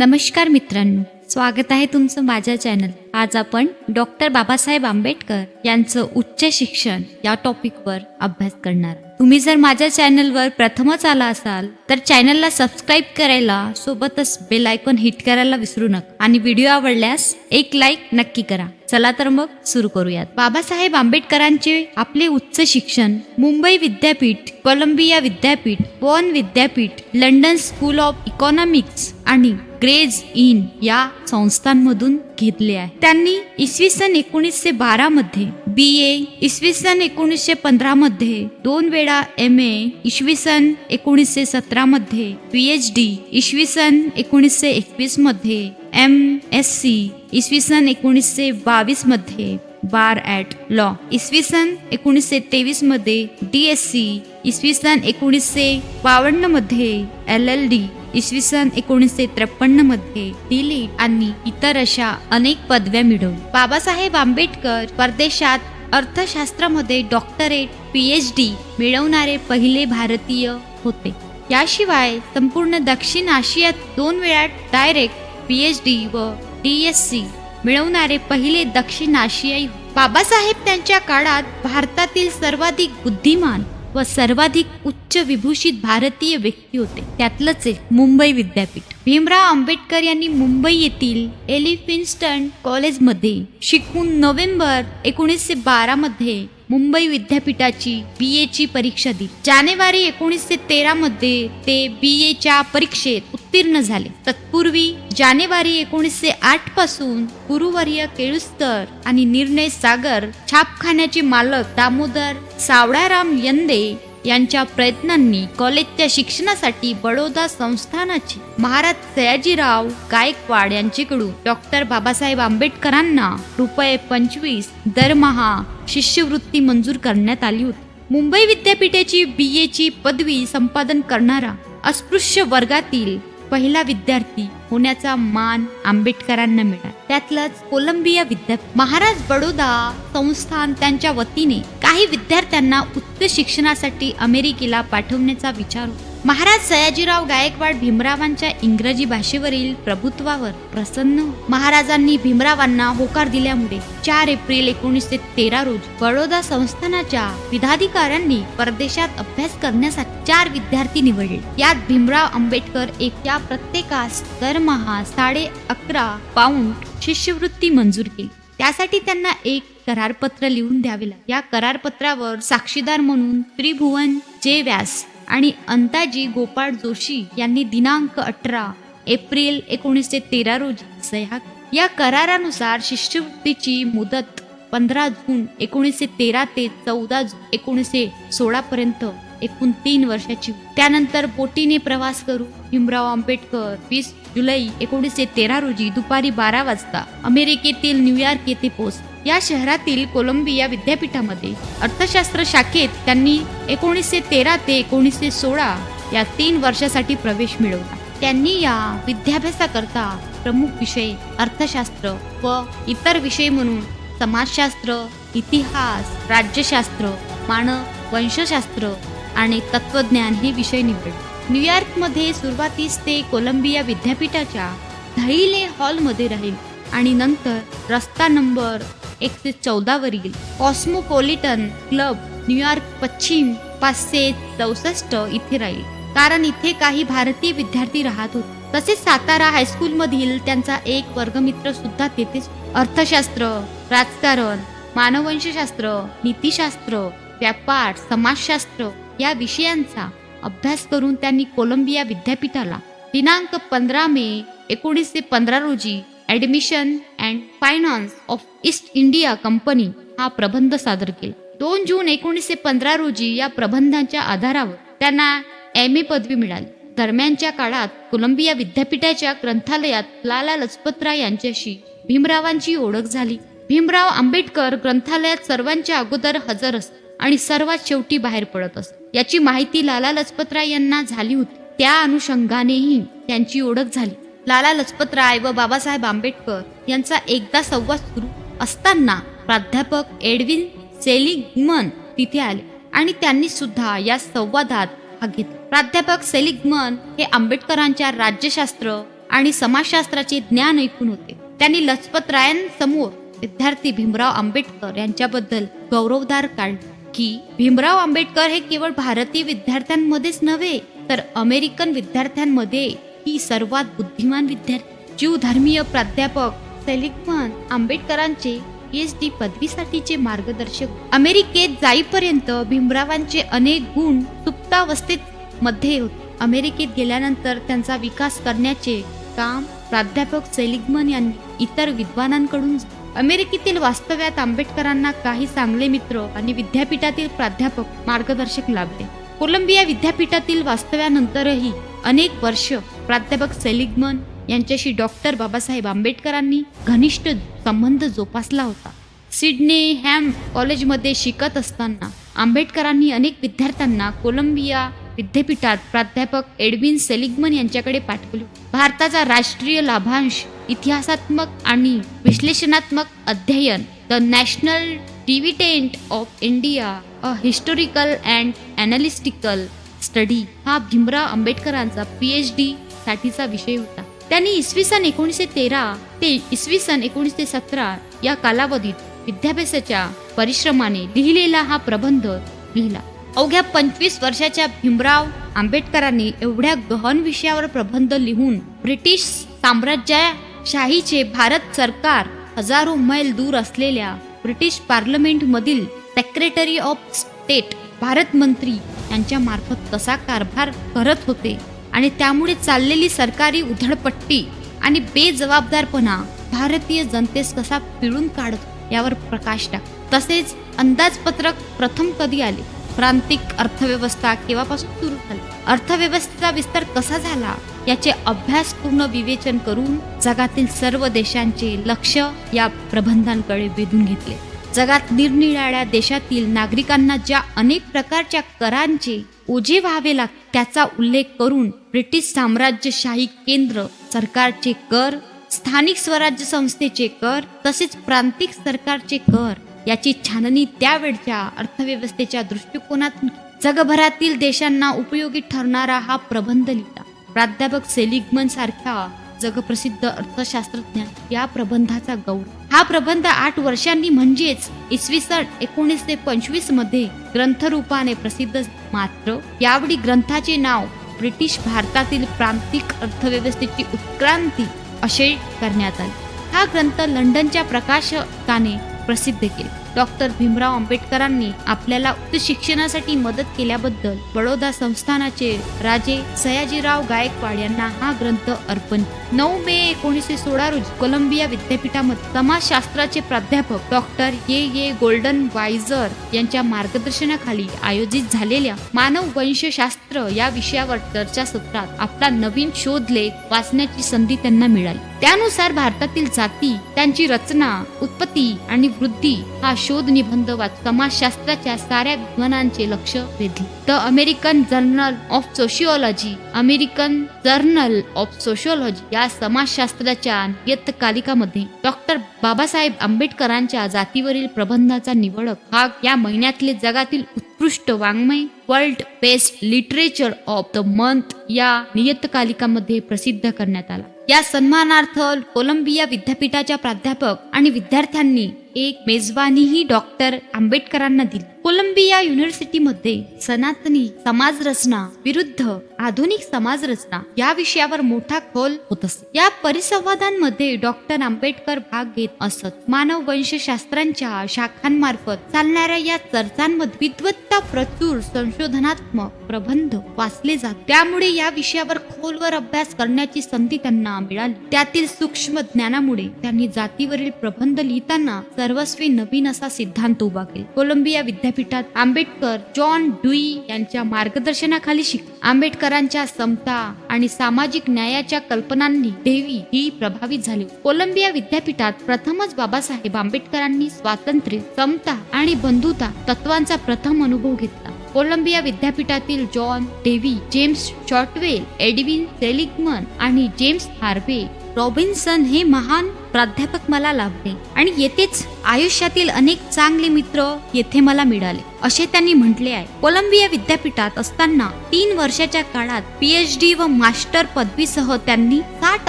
नमस्कार मित्रांनो. स्वागत आहे तुमचं माझ्या चॅनल आज आपण डॉक्टर बाबासाहेब आंबेडकर यांचं उच्च शिक्षण या टॉपिकवर अभ्यास करणार तुम्ही जर माझ्या चॅनलवर प्रथमच आला असाल तर चॅनलला सबस्क्राईब करायला सोबतच बेल आयकॉन हिट करायला विसरू नका. आणि व्हिडिओ आवडल्यास एक लाईक नक्की करा. चला तर मग सुरू करूयात. बाबासाहेब आंबेडकरांचे आपले उच्च शिक्षण मुंबई विद्यापीठ कोलंबिया विद्यापीठ बॉन विद्यापीठ लंडन स्कूल ऑफ इकॉनॉमिक्स आणि ग्रेज इन या संस्थांमधून घेतले आहे. त्यांनी इसवी सन एकोणीसशे बारा मध्ये बी ए इसवी सन एकोणीसशे पंधरा मध्ये दोन वेळा एम ए इसवी सन एकोणीसशे सतरा मध्ये पीएच डी इसवी सन एकोणीसशे एकवीसमध्ये एम एस सी इसवी सन एकोणीसशे बावीसमध्ये बार ॲट लॉ इसवी सन एकोणीसशे तेवीसमध्ये डी एस सी इसवी सन एकोणीसशे बावन्नमध्ये एल एल डी इसवी सन एकोणीसशे त्रेपन्नमध्ये डिलीट आणि इतर अशा अनेक पदव्या मिळवून बाबासाहेब आंबेडकर परदेशात अर्थशास्त्रामध्ये डॉक्टरेट पी एच डी मिळवणारे पहिले भारतीय होते. याशिवाय संपूर्ण दक्षिण आशियात दोन वेळा डायरेक्ट पी एच डी व डी एस सी मिळवणारे पहिले दक्षिण आशियाई बाबासाहेब त्यांच्या काळात भारतातील सर्वाधिक बुद्धिमान व सर्वाधिक उच्च विभूषित भारतीय व्यक्ती होते. त्यातलंच एक मुंबई विद्यापीठ. भीमराव आंबेडकर यांनी मुंबई येथील एलिफिन्स्टन कॉलेजमध्ये शिकून नोव्हेंबर एकोणीसशे बारामध्ये मुंबई विद्यापीठाची बी एची ची परीक्षा दिली. जानेवारी एकोणीसशे तेरामध्ये ते बी एच्या परीक्षेत उत्तीर्ण झाले. तत्पूर्वी जानेवारी एकोणीसशे आठपासून गुरुवर्य केळुस्तर आणि निर्णय सागर छापखान्याचे मालक दामोदर सावळाराम यंदे यांच्या प्रयत्नांनी कॉलेजच्या शिक्षणासाठी बडोदा संस्थानाची महाराज सयाजीराव गायकवाड यांच्याकडून डॉक्टर बाबासाहेब आंबेडकरांना रुपये पंचवीस दरमहा शिष्यवृत्ती मंजूर करण्यात आली होती. मुंबई विद्यापीठाची बी ए ची पदवी संपादन करणारा अस्पृश्य वर्गातील पहिला विद्यार्थी होण्याचा मान आंबेडकरांना मिळाला. त्यातलंच कोलंबिया विद्यापीठ. महाराज बडोदा संस्थान त्यांच्या वतीने काही विद्यार्थ्यांना उच्च शिक्षणासाठी अमेरिकेला पाठवण्याचा विचार होता. महाराज सयाजीराव गायकवाड भीमरावांच्या इंग्रजी भाषेवरील प्रभुत्वावर प्रसन्न. महाराजांनी भीमरावांना होकार दिल्यामुळे चार एप्रिल एकोणीसशे तेरा रोज बडोदा संस्थानाच्या विधाधिकाऱ्यांनी परदेशात अभ्यास करण्यासाठी चार विद्यार्थी निवडले. यात भीमराव आंबेडकर एक या प्रत्येकास दरमहा साडे अकरा पाऊंड शिष्यवृत्ती मंजूर केली. त्यासाठी त्यांना एक करारपत्र लिहून द्यावे लागले. या करारपत्रावर साक्षीदार म्हणून त्रिभुवन जे व्यास आणि अंताजी गोपाळ जोशी यांनी दिनांक अठरा एप्रिल एकोणीसशे तेरा रोजी सह्या या करारानुसार शिष्यवृत्तीची मुदत पंधरा जून एकोणीसशे तेरा ते चौदा जून एकोणीसशे सोळा पर्यंत एकूण तीन वर्षाची त्यानंतर बोटीने प्रवास करू भीमराव आंबेडकर वीस जुलै एकोणीसशे तेरा रोजी दुपारी बारा वाजता अमेरिकेतील न्यूयॉर्क येथे पोहोचले. या शहरातील कोलंबिया विद्यापीठामध्ये अर्थशास्त्र शाखेत त्यांनी एकोणीसशे तेरा ते एकोणीसशे सोळा या तीन वर्षासाठी प्रवेश मिळवला. त्यांनी या विद्याभ्यासाकरता प्रमुख विषय अर्थशास्त्र व इतर विषय म्हणून समाजशास्त्र इतिहास राज्यशास्त्र मानव वंशशास्त्र आणि तत्वज्ञान हे विषय निवडले. न्यूयॉर्कमध्ये सुरुवातीस ते कोलंबिया विद्यापीठाच्या धैले हॉलमध्ये राहील. आणि नंतर रस्ता नंबर एकशे चौदावरील कॉस्मोपॉलिटन क्लब न्यूयॉर्क पश्चिम पाचशे चौसष्ट इथे राहील. कारण इथे काही भारतीय विद्यार्थी राहत होते. तसेच सातारा हायस्कूल मधील त्यांचा एक वर्गमित्र सुद्धा तेथेच अर्थशास्त्र राजकारण मानववंशशास्त्र नीतिशास्त्र व्यापार समाजशास्त्र या विषयांचा अभ्यास करून त्यांनी कोलंबिया विद्यापीठाला दिनांक पंधरा मे एकोणीसशे पंधरा रोजी admission and finance of East India company हा प्रबंध सादर केला. दोन जून एकोणीसशे पंधरा रोजी या प्रबंधांच्या आधारावर त्यांना एम ए पदवी मिळाली. दरम्यानच्या काळात कोलंबिया विद्यापीठाच्या ग्रंथालयात लाला लजपतराय यांच्याशी भीमरावांची ओळख झाली. भीमराव आंबेडकर ग्रंथालयात सर्वांच्या अगोदर हजर असत आणि सर्वात शेवटी बाहेर पडत असत. याची माहिती लाला लजपतराय यांना झाली होती. त्या अनुषंगानेही त्यांची ओळख झाली. लाला लजपतराय व बाबासाहेब आंबेडकर यांचा एकदा संवाद सुरू असताना प्राध्यापक एडविन सेलिगमन तिथे आले आणि त्यांनी सुद्धा या संवादात भाग घेतला. प्राध्यापक सेलिगमन हे आंबेडकरांच्या राज्यशास्त्र आणि समाजशास्त्राचे ज्ञान ऐकून होते. त्यांनी लजपत रायांसमोर विद्यार्थी भीमराव आंबेडकर यांच्याबद्दल गौरवदार काढले की भीमराव आंबेडकर हे केवळ भारतीय विद्यार्थ्यांमध्येच नव्हे तर अमेरिकन विद्यार्थ्यांमध्ये ही सर्वात बुद्धिमान विद्यार्थी जीवधर्मीय प्राध्यापक सेलिगमन आंबेडकरांचे एस डी पदवीसाठीचे मार्गदर्शक. अमेरिकेत जाईपर्यंत भीमरावांचे अनेक गुण सुप्तावस्थेत मध्ये होते. अमेरिकेत गेल्यानंतर त्यांचा विकास करण्याचे काम प्राध्यापक सेलिगमन यांनी इतर विद्वानांकडून अमेरिकेतील वास्तव्यात आंबेडकरांना काही चांगले मित्र आणि विद्यापीठातील प्राध्यापक मार्गदर्शक लाभले. कोलंबिया विद्यापीठातील वास्तव्यानंतरही अनेक वर्ष प्राध्यापक सेलिग्मन यांच्याशी डॉक्टर बाबासाहेब आंबेडकरांनी घनिष्ठ संबंध जोपासला होता. सिडनी हॅम कॉलेजमध्ये शिकत असताना आंबेडकरांनी अनेक विद्यार्थ्यांना कोलंबिया विद्यापीठात प्राध्यापक एडविन सेलिग्मन यांच्याकडे पाठवले. भारताचा राष्ट्रीय लाभांश इतिहासात्मक आणि विश्लेषणात्मक अध्ययन the national dividend of India a historical and analytical study हा भीमराव आंबेडकरांचा पीएच डी साठीचा विषय होता. त्यांनी इसवी सन एकोणीसशे तेरा ते इसवी सन एकोणीसशे सतरा या कालावधीत विद्याभ्यासाच्या परिश्रमाने लिहिलेला हा प्रबंध लिहिला. अवघ्या पंचवीस वर्षाच्या भीमराव आंबेडकरांनी एवढ्या गहन विषयावर प्रबंध लिहून ब्रिटिश साम्राज्यशाहीचे भारत सरकार हजारो मैल दूर असलेल्या ब्रिटिश पार्लमेंट मधील सेक्रेटरी ऑफ स्टेट भारत मंत्री त्यांच्यामार्फत तसा कारभार करत होते. आणि त्यामुळे चाललेली सरकारी उधळपट्टी आणि बेजबाबदारपणा भारतीय जनतेस कसा पिळून काढत यावर प्रकाश टाक. तसेच अंदाजपत्रक प्रथम कधी आले? प्रांतिक अर्थव्यवस्था केव्हापासून सुरू झाली? अर्थव्यवस्थेचा विस्तार कसा झाला? याचे अभ्यासपूर्ण विवेचन करून जगातील सर्व देशांचे लक्ष या प्रबंधांकडे वेधून घेतले. जगात निरनिराळ्या देशातील नागरिकांना ज्या अनेक प्रकारच्या करांचे ओझे व्हावे लागते त्याचा उल्लेख करून ब्रिटिश साम्राज्यशाही केंद्र सरकारचे कर स्थानिक स्वराज्य संस्थेचे कर तसेच प्रांतिक सरकारचे कर याची छाननी त्यावेळच्या अर्थव्यवस्थेच्या दृष्टिकोनातून जगभरातील देशांना उपयोगी ठरणारा हा प्रबंध लिहिला. प्राध्यापक सेलिगमन सारख्या जगप्रसिद्ध अर्थशास्त्रज्ञ या प्रबंधाचा गौरव हा प्रबंध आठ वर्षांनी म्हणजेच इसवी सन एकोणीसशे पंचवीसमध्ये ग्रंथरूपाने प्रसिद्ध मात्र यावेळी ग्रंथाचे नाव ब्रिटिश भारतातील प्रांतिक अर्थव्यवस्थेची उत्क्रांती असे करण्यात आले. हा ग्रंथ लंडनच्या प्रकाशकाने प्रसिद्ध केला. डॉक्टर भीमराव आंबेडकरांनी आपल्याला उच्च शिक्षणासाठी मदत केल्याबद्दल बडोदा संस्थानाचे राजे सयाजीराव गायकवाड यांना हा ग्रंथ अर्पण. नऊ मे एकोणीसशे सोळा रोजी कोलंबिया विद्यापीठामध्ये समाजशास्त्राचे प्राध्यापक डॉक्टर ये ये गोल्डन वायझर यांच्या मार्गदर्शनाखाली आयोजित झालेल्या मानव वंशशास्त्र या विषयावर चर्चासत्रात आपला नवीन शोध लेख वाचण्याची संधी त्यांना मिळाली. त्यानुसार भारतातील जाती त्यांची रचना उत्पत्ती आणि वृद्धी हा शोध निबंध समाजशास्त्राच्या साऱ्या विद्वानांचे लक्ष वेधले. The American journal of sociology American journal of sociology या समाजशास्त्राच्या नियतकालिकामध्ये डॉक्टर बाबासाहेब आंबेडकरांच्या जातीवरील प्रबंधाचा निवडक भाग या महिन्यातले जगातील उत्कृष्ट वाङ्मय world best literature of the month या नियतकालिकामध्ये प्रसिद्ध करण्यात आला. या सन्मानार्थ कोलंबिया विद्यापीठाच्या प्राध्यापक आणि विद्यार्थ्यांनी एक मेजवानीही डॉक्टर आंबेडकरांना दिली. कोलंबिया युनिव्हर्सिटीमध्ये सनातनी समाजरचना विरुद्ध आधुनिक समाजरचना या विषयावर मोठा खोल होत असे. या परिसंवादांमध्ये डॉक्टर आंबेडकर भाग घेत असत. मानव वंशशास्त्रांच्या शाखांमार्फत चालणाऱ्या या चर्चांमध्ये विद्वत्ता प्रचूर संशोधनात्मक प्रबंध वाचले जात. त्यामुळे या विषयावर खोलवर अभ्यास करण्याची संधी त्यांना मिळाली. त्यातील सूक्ष्म ज्ञानामुळे त्यांनी जातीवरील प्रबंध लिहिताना सर्वस्वी नवीन असा सिद्धांत उभा केला. कोलंबिया विद्या विद्यापीठात आंबेडकर जॉन डुई यांच्या मार्गदर्शनाखाली शिक आंबेडकरांच्या समता आणि सामाजिक न्यायाच्या कल्पनांनी देवी ही प्रभावित झाली. कोलंबिया विद्यापीठात प्रथमच बाबासाहेब आंबेडकरांनी स्वातंत्र्य समता आणि बंधुता तत्वांचा प्रथम अनुभव घेतला. कोलंबिया विद्यापीठातील John Dewey James Shotwell Edwin Seligman आणि जेम्स हार्वे रॉबिन्सन हे महान प्राध्यापक मला लाभले आणि येथेच आयुष्यातील अनेक चांगले मित्र येथे मला मिळाले. असे त्यांनी म्हटले आहे. कोलंबिया विद्यापीठात असताना तीन वर्षाच्या काळात पीएच डी व मास्टर पदवीसह त्यांनी साठ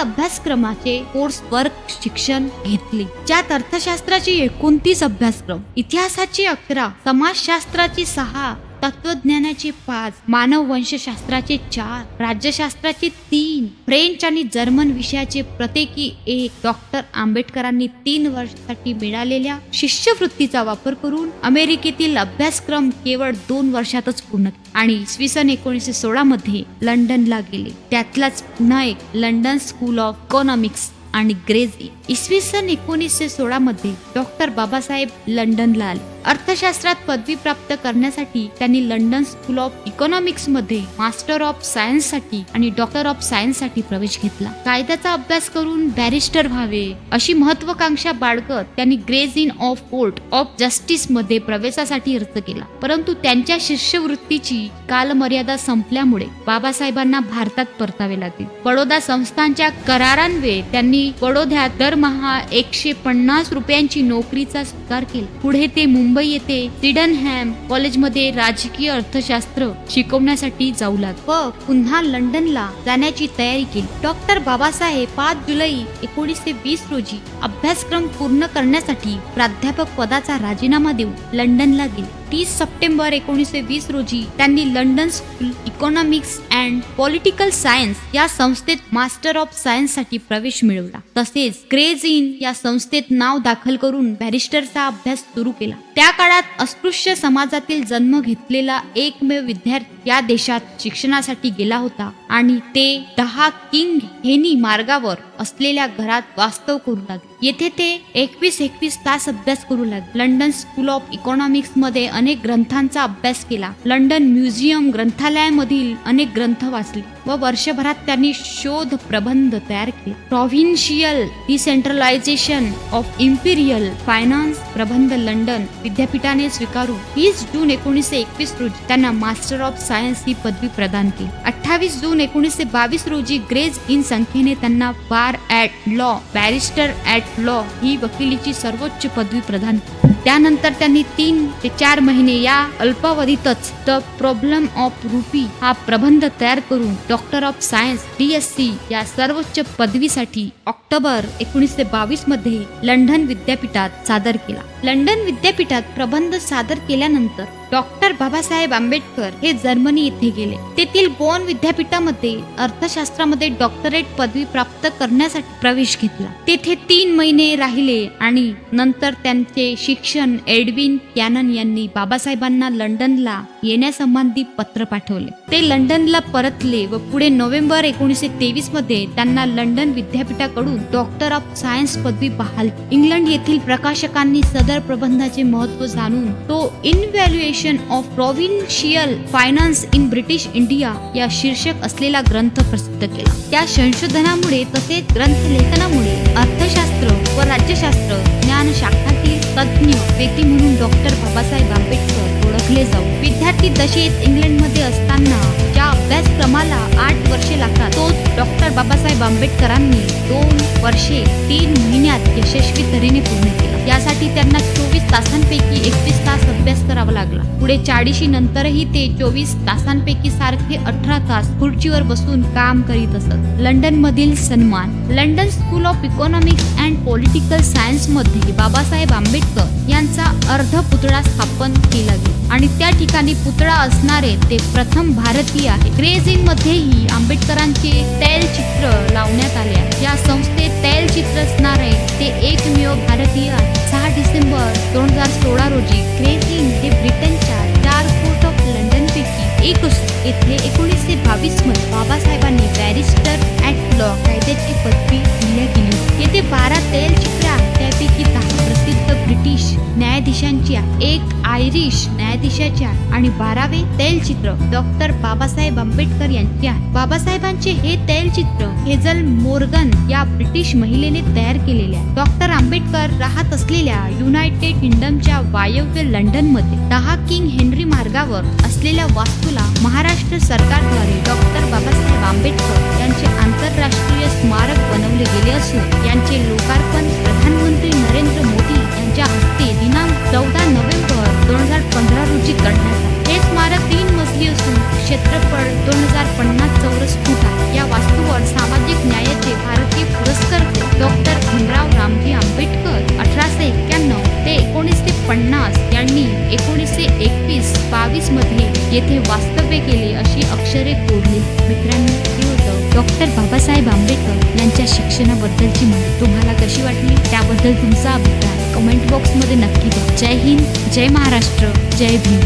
अभ्यासक्रमाचे कोर्स वर्क शिक्षण घेतले. ज्यात अर्थशास्त्राचे एकोणतीस अभ्यासक्रम इतिहासाचे अकरा समाजशास्त्राचे सहा तत्वज्ञानाचे पाच मानव वंशशास्त्राचे चार राज्यशास्त्राचे तीन फ्रेंच आणि जर्मन विषयाचे प्रत्येकी एक. डॉक्टर आंबेडकरांनी तीन वर्षासाठी मिळालेल्या शिष्यवृत्तीचा वापर करून अमेरिकेतील अभ्यासक्रम केवळ दोन वर्षातच पूर्ण आणि इसवी सन एकोणीसशे सोळा मध्ये लंडनला गेले. त्यातलाच पुन्हा एक लंडन स्कूल ऑफ इकॉनॉमिक्स आणि ग्रेझी इसवी सन एकोणीसशे सोळा मध्ये डॉक्टर बाबासाहेब लंडनला आले. अर्थशास्त्रात पदवी प्राप्त करण्यासाठी त्यांनी लंडन स्कूल ऑफ इकॉनॉमिक्समध्ये मास्टर ऑफ सायन्ससाठी आणि डॉक्टर ऑफ सायन्ससाठी प्रवेश घेतला. कायद्याचा अभ्यास करून बॅरिस्टर व्हावे अशी महत्वाकांक्षा बाळगत त्यांनी Gray's Inn of court of जस्टिसमध्ये प्रवेशासाठी अर्ज केला. परंतु त्यांच्या शिष्यवृत्तीची कालमर्यादा संपल्यामुळे बाबासाहेबांना भारतात परतावे लागले. बडोदा संस्थांच्या करारान्वये त्यांनी बडोद्यात दरमहा एकशे पन्नास रुपयांची नोकरीचा स्वीकार केला. पुढे ते मुंबई मुंबई येथे सिडनहॅम कॉलेजमध्ये राजकीय अर्थशास्त्र शिकवण्यासाठी जाऊ लागले. व पुन्हा लंडनला जाण्याची तयारी केली. डॉक्टर बाबासाहेब पाच जुलै एकोणीसशे वीस रोजी अभ्यासक्रम पूर्ण करण्यासाठी प्राध्यापक पदाचा राजीनामा देऊन लंडनला गेले. तीस सप्टेंबर एकोणीसशे वीस रोजी त्यांनी London school economics and political science या संस्थेत मास्टर ऑफ सायन्ससाठी प्रवेश मिळवला. तसेच ग्रेज इन या संस्थेत नाव दाखल करून बॅरिस्टरचा अभ्यास सुरू केला. त्या काळात अस्पृश्य समाजातील जन्म घेतलेला एकमेव विद्यार्थी या देशात शिक्षणासाठी गेला होता आणि ते दहा किंग हेनी मार्गावर असलेल्या घरात वास्तव करू लागले. येथे ते एकवीस एकवीस तास अभ्यास करू लागले. लंडन स्कूल ऑफ इकॉनॉमिक्समध्ये अनेक ग्रंथांचा अभ्यास केला. लंडन म्युझियम ग्रंथालयामधील अनेक ग्रंथ वाचले. व वर्षभरात त्यांनी शोध प्रबंध तयार केले. Provincial decentralization of imperial finance प्रबंध लंडन विद्यापीठाने स्वीकारून वीस जून एकोणीसशे एकवीस रोजी त्यांना मास्टर ऑफ सायन्स ही पदवी प्रदान केली. अठ्ठावीस जून एकोणीसशे बावीस रोजी ग्रेज इन संख्येने त्यांना bar at law barrister at law ही वकिलीची सर्वोच्च पदवी प्रदान केली. त्यानंतर त्यांनी तीन ते चार महिने या अल्पावधीतच द प्रॉब्लेम ऑफ रुपी हा प्रबंध तयार करून doctor of science D S C या सर्वोच्च पदवीसाठी ऑक्टोबर एकोणीसशे बावीसमध्ये लंडन विद्यापीठात सादर केला. लंडन विद्यापीठात प्रबंध सादर केल्यानंतर डॉक्टर बाबासाहेब आंबेडकर हे जर्मनी येथे गेले. तेथील बोन विद्यापीठामध्ये अर्थशास्त्रामध्ये डॉक्टरेट पदवी प्राप्त करण्यासाठी प्रवेश घेतला. तेथे तीन महिने राहिले आणि नंतर त्यांचे शिक्षण एडविन कॅनन यांनी बाबासाहेबांना लंडनला येण्यासंबंधी पत्र पाठवले. ते लंडनला परतले व पुढे नोव्हेंबर एकोणीसशे तेवीसमध्ये त्यांना लंडन विद्यापीठाकडून डॉक्टर ऑफ सायन्स पदवी बहाल. इंग्लंड येथील प्रकाशकांनी सदर प्रबंधाचे महत्त्व जाणून तो evolution of provincial finance in British India या शीर्षक असलेला ग्रंथ प्रसिद्ध केला. त्या संशोधनामुळे तसेच ग्रंथ लेखनामुळे अर्थशास्त्र व राज्यशास्त्र ज्ञान शाखातील तज्ज्ञ व्यक्ती म्हणून डॉक्टर बाबासाहेब आंबेडकर ओळखले जाऊ. विद्यार्थी दशेत इंग्लंडमध्ये असताना ज्या अभ्यासक्रमाला आठ वर्षे लागतात बाबासाहेब आंबेडकरांनी दोन वर्षे तीन महिन्यात यशस्वी तऱ्हेने पूर्ण केला. यासाठी त्यांना चोवीस तासांपैकी एकवीस तास अभ्यास करावा लागला. पुढे चाळीशी नंतरही ते चोवीस तासांपैकी सारखे अठरा तास खुर्चीवर बसून काम करीत असत. लंडन मधील सन्मान London school of economics and political सायन्समध्ये बाबासाहेब आंबेडकर यांचा अर्ध पुतळा स्थापन केला गेला. आणि त्या ठिकाणी पुतळा असणारे ते प्रथम भारतीय आहे. ग्रेझिंग मध्येही आंबेडकरांचे तैलचित्र लावण्यात आल्या या संस्थेत तैलचित्र असणारे ते एकमेव भारतीय सहा डिसेंबर दोन हजार सोळा रोजी ग्रेझिंग हे ब्रिटनच्या चार कोर्ट ऑफ लंडन पैकी एक असून येथे एकोणीसशे बावीसमध्ये बाबासाहेबांनी बॅरिस्टर ऍट लॉ कायद्याची पदवी दिल्या गेली. येथे बारा तैलचित्र आहेत. त्यापैकी दहा प्रसिद्ध ब्रिटिश न्यायाधीशांच्या एक आयरिश न्यायाधीशाच्या आणि बारावे तैलचित्र डॉक्टर बाबासाहेब आंबेडकर यांचे आहे. बाबासाहेबांचे हे तैलचित्र हेझल मोर्गन या ब्रिटिश महिलेने तयार केलेले आहे. डॉक्टर आंबेडकर राहत असलेल्या युनायटेड किंगडमच्या वायव्य लंडनमध्ये दहा किंग हेनरी मार्गावर असलेल्या वास्तूला महाराष्ट्र सरकारद्वारे डॉक्टर बाबासाहेब आंबेडकर यांचे आंतरराष्ट्रीय स्मारक बनवले गेले असून यांचे लोकार्पण प्रधानमंत्री नरेंद्र मोदी यांच्या हस्ते दिनांक चौदा नोव्हेंबर दोन हजार पंधरा रोजी करण्यात आले. हे स्मारक तीन मजली असून क्षेत्रफळ दोन हजार पन्नास चौरस फूट आहे. या वास्तूवर सामाजिक न्यायाचे भारतीय पुरस्कर्ते डॉक्टर भीमराव रामजी आंबेडकर अठराशे एक्क्याण्णव ते एकोणीसशे पन्नास यांनी एकोणीसशे एकवीस बावीसमध्ये येथे वास्तव्य केले अशी अक्षरे कोरली. मित्रांनी डॉक्टर बाबासाहेब आंबेडकर यांच्या शिक्षणाबद्दलची माहिती तुम्हाला कशी वाटली? त्याबद्दल तुमचा अभिप्राय कमेंट बॉक्समध्ये नक्की द्या. जय हिंद जय महाराष्ट्र जय भीम.